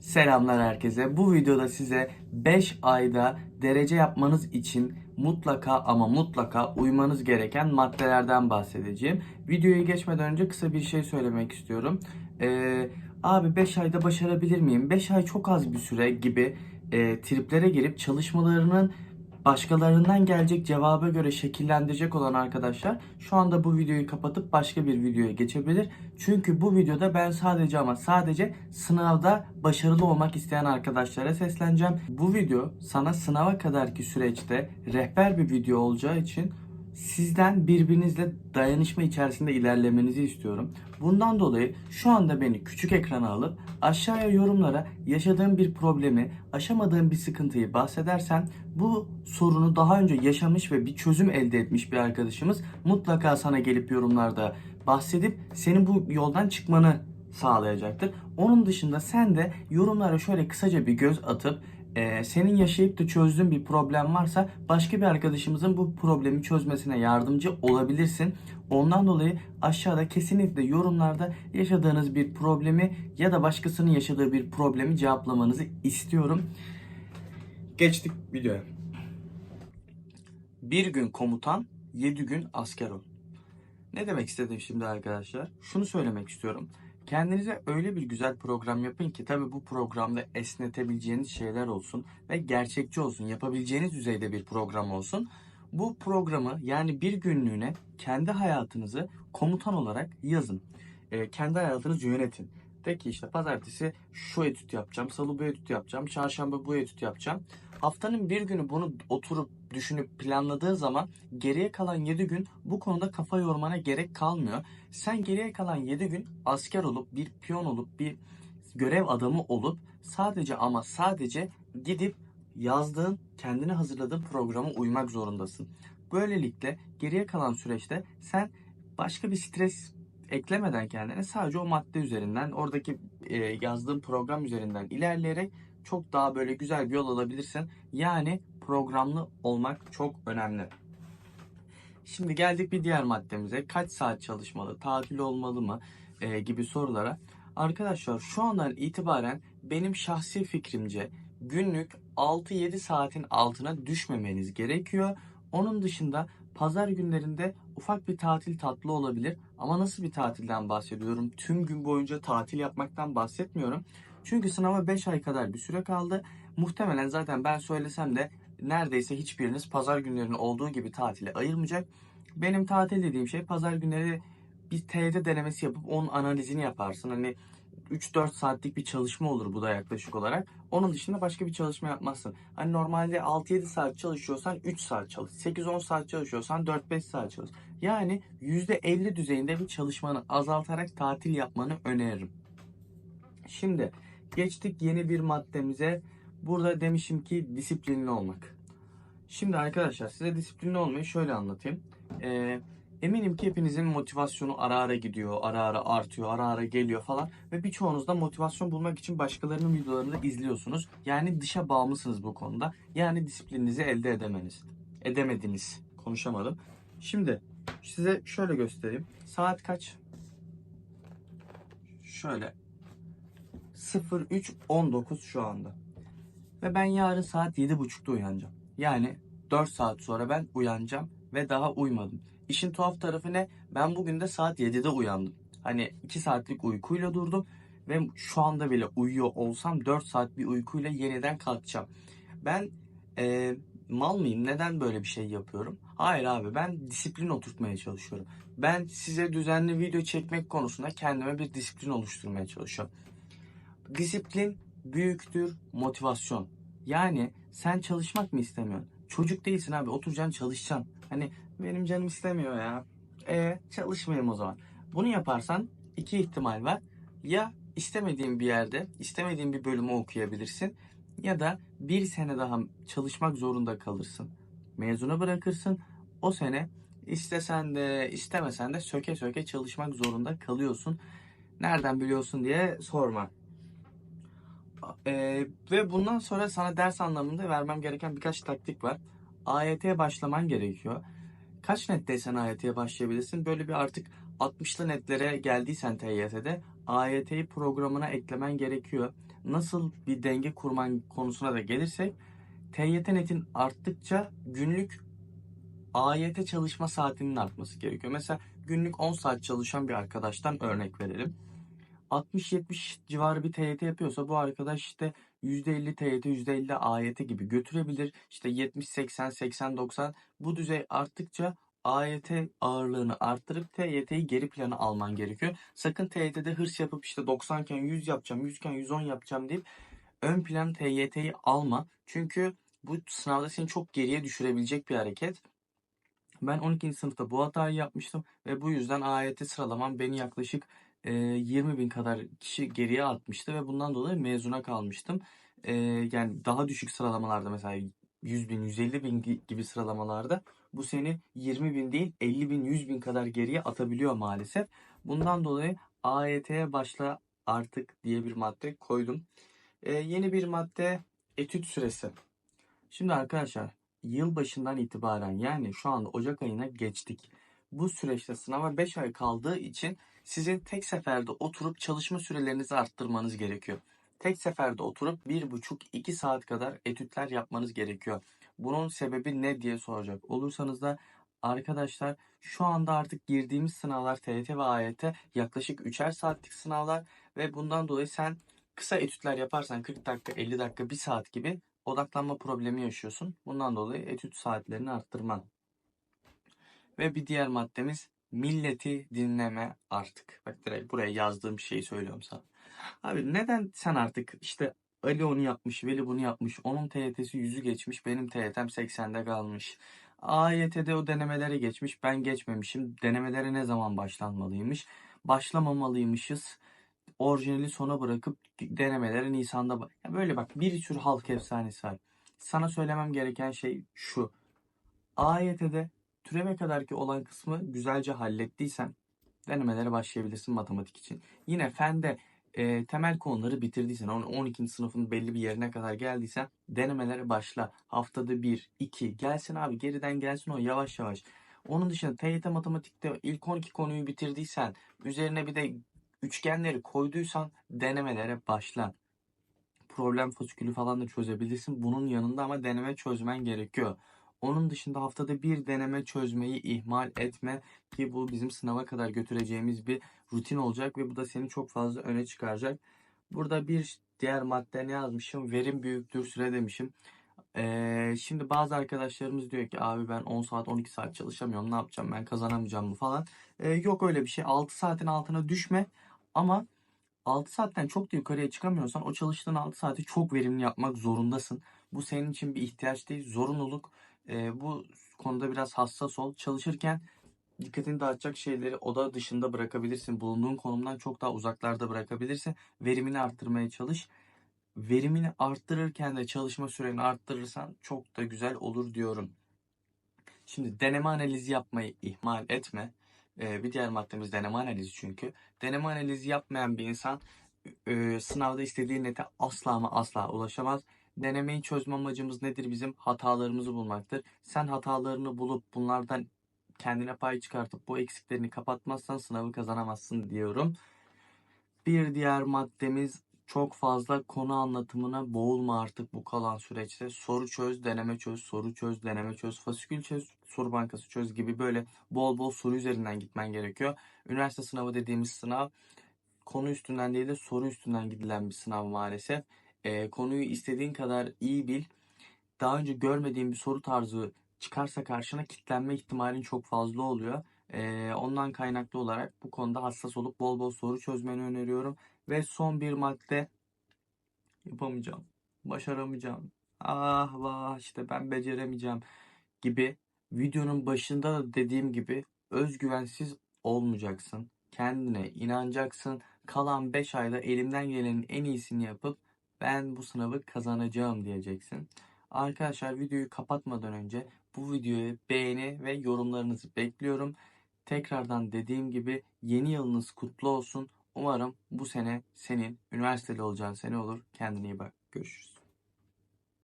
Selamlar herkese. Bu videoda size 5 ayda derece yapmanız için mutlaka ama mutlaka uymanız gereken maddelerden bahsedeceğim. Videoya geçmeden önce kısa bir şey söylemek istiyorum. Ee, abi 5 ayda başarabilir miyim? 5 ay çok az bir süre gibi e, triplere girip çalışmalarının başkalarından gelecek cevaba göre şekillendirecek olan arkadaşlar şu anda bu videoyu kapatıp başka bir videoya geçebilir. Çünkü bu videoda ben sadece ama sadece sınavda başarılı olmak isteyen arkadaşlara sesleneceğim. Bu video sana sınava kadarki süreçte rehber bir video olacağı için sizden birbirinizle dayanışma içerisinde ilerlemenizi istiyorum. Bundan dolayı şu anda beni küçük ekrana alıp aşağıya yorumlara yaşadığım bir problemi, aşamadığım bir sıkıntıyı bahsedersen bu sorunu daha önce yaşamış ve bir çözüm elde etmiş bir arkadaşımız mutlaka sana gelip yorumlarda bahsedip senin bu yoldan çıkmanı sağlayacaktır. Onun dışında sen de yorumlara şöyle kısaca bir göz atıp e, senin yaşayıp da çözdüğün bir problem varsa başka bir arkadaşımızın bu problemi çözmesine yardımcı olabilirsin. Ondan dolayı aşağıda kesinlikle yorumlarda yaşadığınız bir problemi ya da başkasının yaşadığı bir problemi cevaplamanızı istiyorum. Geçtik videoya. Bir gün komutan, yedi gün asker ol. Ne demek istedim şimdi arkadaşlar? Şunu söylemek istiyorum. Kendinize öyle bir güzel program yapın ki tabi bu programda esnetebileceğiniz şeyler olsun ve gerçekçi olsun. Yapabileceğiniz düzeyde bir program olsun. Bu programı yani bir günlüğüne kendi hayatınızı komutan olarak yazın. Ee, kendi hayatınızı yönetin. De ki işte pazartesi şu etüt yapacağım, salı bu etüt yapacağım, çarşamba bu etüt yapacağım. Haftanın bir günü bunu oturup düşünüp planladığın zaman geriye kalan 7 gün bu konuda kafa yormana gerek kalmıyor. Sen geriye kalan 7 gün asker olup bir piyon olup bir görev adamı olup sadece ama sadece gidip yazdığın, kendine hazırladığın programa uymak zorundasın. Böylelikle geriye kalan süreçte sen başka bir stres eklemeden kendine sadece o madde üzerinden oradaki yazdığın program üzerinden ilerleyerek çok daha böyle güzel bir yol alabilirsin. Yani programlı olmak çok önemli. Şimdi geldik bir diğer maddemize. Kaç saat çalışmalı, tatil olmalı mı e, gibi sorulara. Arkadaşlar şu andan itibaren benim şahsi fikrimce günlük 6-7 saatin altına düşmemeniz gerekiyor. Onun dışında pazar günlerinde ufak bir tatil tatlı olabilir. Ama nasıl bir tatilden bahsediyorum? Tüm gün boyunca tatil yapmaktan bahsetmiyorum. Çünkü sınava 5 ay kadar bir süre kaldı. Muhtemelen zaten ben söylesem de neredeyse hiçbiriniz pazar günlerinin olduğu gibi tatile ayırmayacak. Benim tatil dediğim şey pazar günleri bir TYT denemesi yapıp onun analizini yaparsın. Hani 3-4 saatlik bir çalışma olur bu da yaklaşık olarak. Onun dışında başka bir çalışma yapmazsın. Hani normalde 6-7 saat çalışıyorsan 3 saat çalış. 8-10 saat çalışıyorsan 4-5 saat çalış. Yani %50 düzeyinde bir çalışmanı azaltarak tatil yapmanı öneririm. Şimdi geçtik yeni bir maddemize. Burada demişim ki disiplinli olmak. Şimdi arkadaşlar size disiplinli olmayı şöyle anlatayım. Ee, eminim ki hepinizin motivasyonu ara ara gidiyor, ara ara artıyor, ara ara geliyor falan. Ve birçoğunuz da motivasyon bulmak için başkalarının videolarını izliyorsunuz. Yani dışa bağımlısınız bu konuda. Yani disiplininizi elde edemeniz. Edemediniz. Konuşamadım. Şimdi size şöyle göstereyim. Saat kaç? Şöyle 03.19 şu anda. Ve ben yarın saat 7.30'da uyanacağım. Yani 4 saat sonra ben uyanacağım ve daha uymadım. İşin tuhaf tarafı ne? Ben bugün de saat 7'de uyandım. Hani 2 saatlik uykuyla durdum ve şu anda bile uyuyor olsam 4 saat bir uykuyla yeniden kalkacağım. Ben e, mal mıyım? Neden böyle bir şey yapıyorum? Hayır abi ben disiplin oturtmaya çalışıyorum. Ben size düzenli video çekmek konusunda kendime bir disiplin oluşturmaya çalışıyorum. Disiplin büyüktür motivasyon. Yani sen çalışmak mı istemiyorsun? Çocuk değilsin abi oturacaksın çalışacaksın. Hani benim canım istemiyor ya. E çalışmayayım o zaman. Bunu yaparsan iki ihtimal var. Ya istemediğin bir yerde, istemediğin bir bölümü okuyabilirsin. Ya da bir sene daha çalışmak zorunda kalırsın. Mezuna bırakırsın. O sene istesen de istemesen de söke söke çalışmak zorunda kalıyorsun. Nereden biliyorsun diye sorma. Ee, ve bundan sonra sana ders anlamında vermem gereken birkaç taktik var. AYT'ye başlaman gerekiyor. Kaç netteysen AYT'ye başlayabilirsin. Böyle bir artık 60'lı netlere geldiysen TYT'de AYT programına eklemen gerekiyor. Nasıl bir denge kurman konusuna da gelirsek TYT netin arttıkça günlük AYT çalışma saatinin artması gerekiyor. Mesela günlük 10 saat çalışan bir arkadaştan örnek verelim. 60-70 civarı bir TYT yapıyorsa bu arkadaş işte %50 TYT, %50 AYT gibi götürebilir. İşte 70-80, 80-90 bu düzey arttıkça AYT ağırlığını arttırıp TYT'yi geri plana alman gerekiyor. Sakın TYT'de hırs yapıp işte 90 iken 100 yapacağım, 100 iken 110 yapacağım deyip ön plan TYT'yi alma. Çünkü bu sınavda seni çok geriye düşürebilecek bir hareket. Ben 12. sınıfta bu hatayı yapmıştım ve bu yüzden AYT sıralamam beni yaklaşık e, 20 bin kadar kişi geriye atmıştı ve bundan dolayı mezuna kalmıştım. E, yani daha düşük sıralamalarda mesela 100 bin, 150 bin gi- gibi sıralamalarda bu seni 20 bin değil 50 bin, 100 bin kadar geriye atabiliyor maalesef. Bundan dolayı AYT'ye başla artık diye bir madde koydum. E, yeni bir madde etüt süresi. Şimdi arkadaşlar yılbaşından itibaren yani şu anda Ocak ayına geçtik. Bu süreçte sınava 5 ay kaldığı için sizin tek seferde oturup çalışma sürelerinizi arttırmanız gerekiyor. Tek seferde oturup 1,5-2 saat kadar etütler yapmanız gerekiyor. Bunun sebebi ne diye soracak olursanız da arkadaşlar şu anda artık girdiğimiz sınavlar TYT ve AYT yaklaşık 3'er saatlik sınavlar ve bundan dolayı sen kısa etütler yaparsan 40 dakika, 50 dakika, 1 saat gibi odaklanma problemi yaşıyorsun. Bundan dolayı etüt saatlerini arttırman. Ve bir diğer maddemiz milleti dinleme artık. Bak direkt buraya yazdığım şeyi söylüyorum sana. Abi neden sen artık işte Ali onu yapmış, Veli bunu yapmış, onun TYT'si yüzü geçmiş, benim TYT'm 80'de kalmış. AYT'de o denemelere geçmiş, ben geçmemişim. Denemelere ne zaman başlanmalıymış? Başlamamalıymışız. Orijinali sona bırakıp denemelere Nisan'da... Ya böyle bak bir sürü halk efsanesi var. Sana söylemem gereken şey şu. AYT'de türeve kadarki olan kısmı güzelce hallettiysen denemelere başlayabilirsin matematik için. Yine fende e, temel konuları bitirdiysen, on- 12. sınıfın belli bir yerine kadar geldiysen denemelere başla. Haftada 1, 2 gelsin abi geriden gelsin o yavaş yavaş. Onun dışında TYT matematikte ilk 12 konuyu bitirdiysen, üzerine bir de üçgenleri koyduysan denemelere başla. Problem fasikülü falan da çözebilirsin. Bunun yanında ama deneme çözmen gerekiyor. Onun dışında haftada bir deneme çözmeyi ihmal etme ki bu bizim sınava kadar götüreceğimiz bir rutin olacak ve bu da seni çok fazla öne çıkaracak. Burada bir diğer madde ne yazmışım? Verim büyüktür süre demişim. Ee, şimdi bazı arkadaşlarımız diyor ki abi ben 10 saat 12 saat çalışamıyorum ne yapacağım ben kazanamayacağım mı falan. Ee, yok öyle bir şey 6 saatin altına düşme ama 6 saatten çok da yukarıya çıkamıyorsan o çalıştığın 6 saati çok verimli yapmak zorundasın. Bu senin için bir ihtiyaç değil, zorunluluk. Ee, bu konuda biraz hassas ol. Çalışırken dikkatini dağıtacak şeyleri oda dışında bırakabilirsin. Bulunduğun konumdan çok daha uzaklarda bırakabilirsin. Verimini arttırmaya çalış. Verimini arttırırken de çalışma süreni arttırırsan çok da güzel olur diyorum. Şimdi deneme analizi yapmayı ihmal etme. Ee, bir diğer maddemiz deneme analizi çünkü. Deneme analizi yapmayan bir insan e, sınavda istediği nete asla ama asla ulaşamaz. Denemeyi çözme amacımız nedir bizim? Hatalarımızı bulmaktır. Sen hatalarını bulup bunlardan kendine pay çıkartıp bu eksiklerini kapatmazsan sınavı kazanamazsın diyorum. Bir diğer maddemiz çok fazla konu anlatımına boğulma artık bu kalan süreçte. Soru çöz, deneme çöz, soru çöz, deneme çöz, fasikül çöz, soru bankası çöz gibi böyle bol bol soru üzerinden gitmen gerekiyor. Üniversite sınavı dediğimiz sınav konu üstünden değil de soru üstünden gidilen bir sınav maalesef. Ee, konuyu istediğin kadar iyi bil. Daha önce görmediğin bir soru tarzı çıkarsa karşına kitlenme ihtimalin çok fazla oluyor. Ee, ondan kaynaklı olarak bu konuda hassas olup bol bol soru çözmeni öneriyorum. Ve son bir madde yapamayacağım, başaramayacağım, ah vah işte ben beceremeyeceğim gibi videonun başında da dediğim gibi özgüvensiz olmayacaksın. Kendine inanacaksın. Kalan 5 ayda elimden gelenin en iyisini yapıp ben bu sınavı kazanacağım diyeceksin. Arkadaşlar videoyu kapatmadan önce bu videoya beğeni ve yorumlarınızı bekliyorum. Tekrardan dediğim gibi yeni yılınız kutlu olsun. Umarım bu sene senin üniversiteli olacağın sene olur. Kendine iyi bak. Görüşürüz.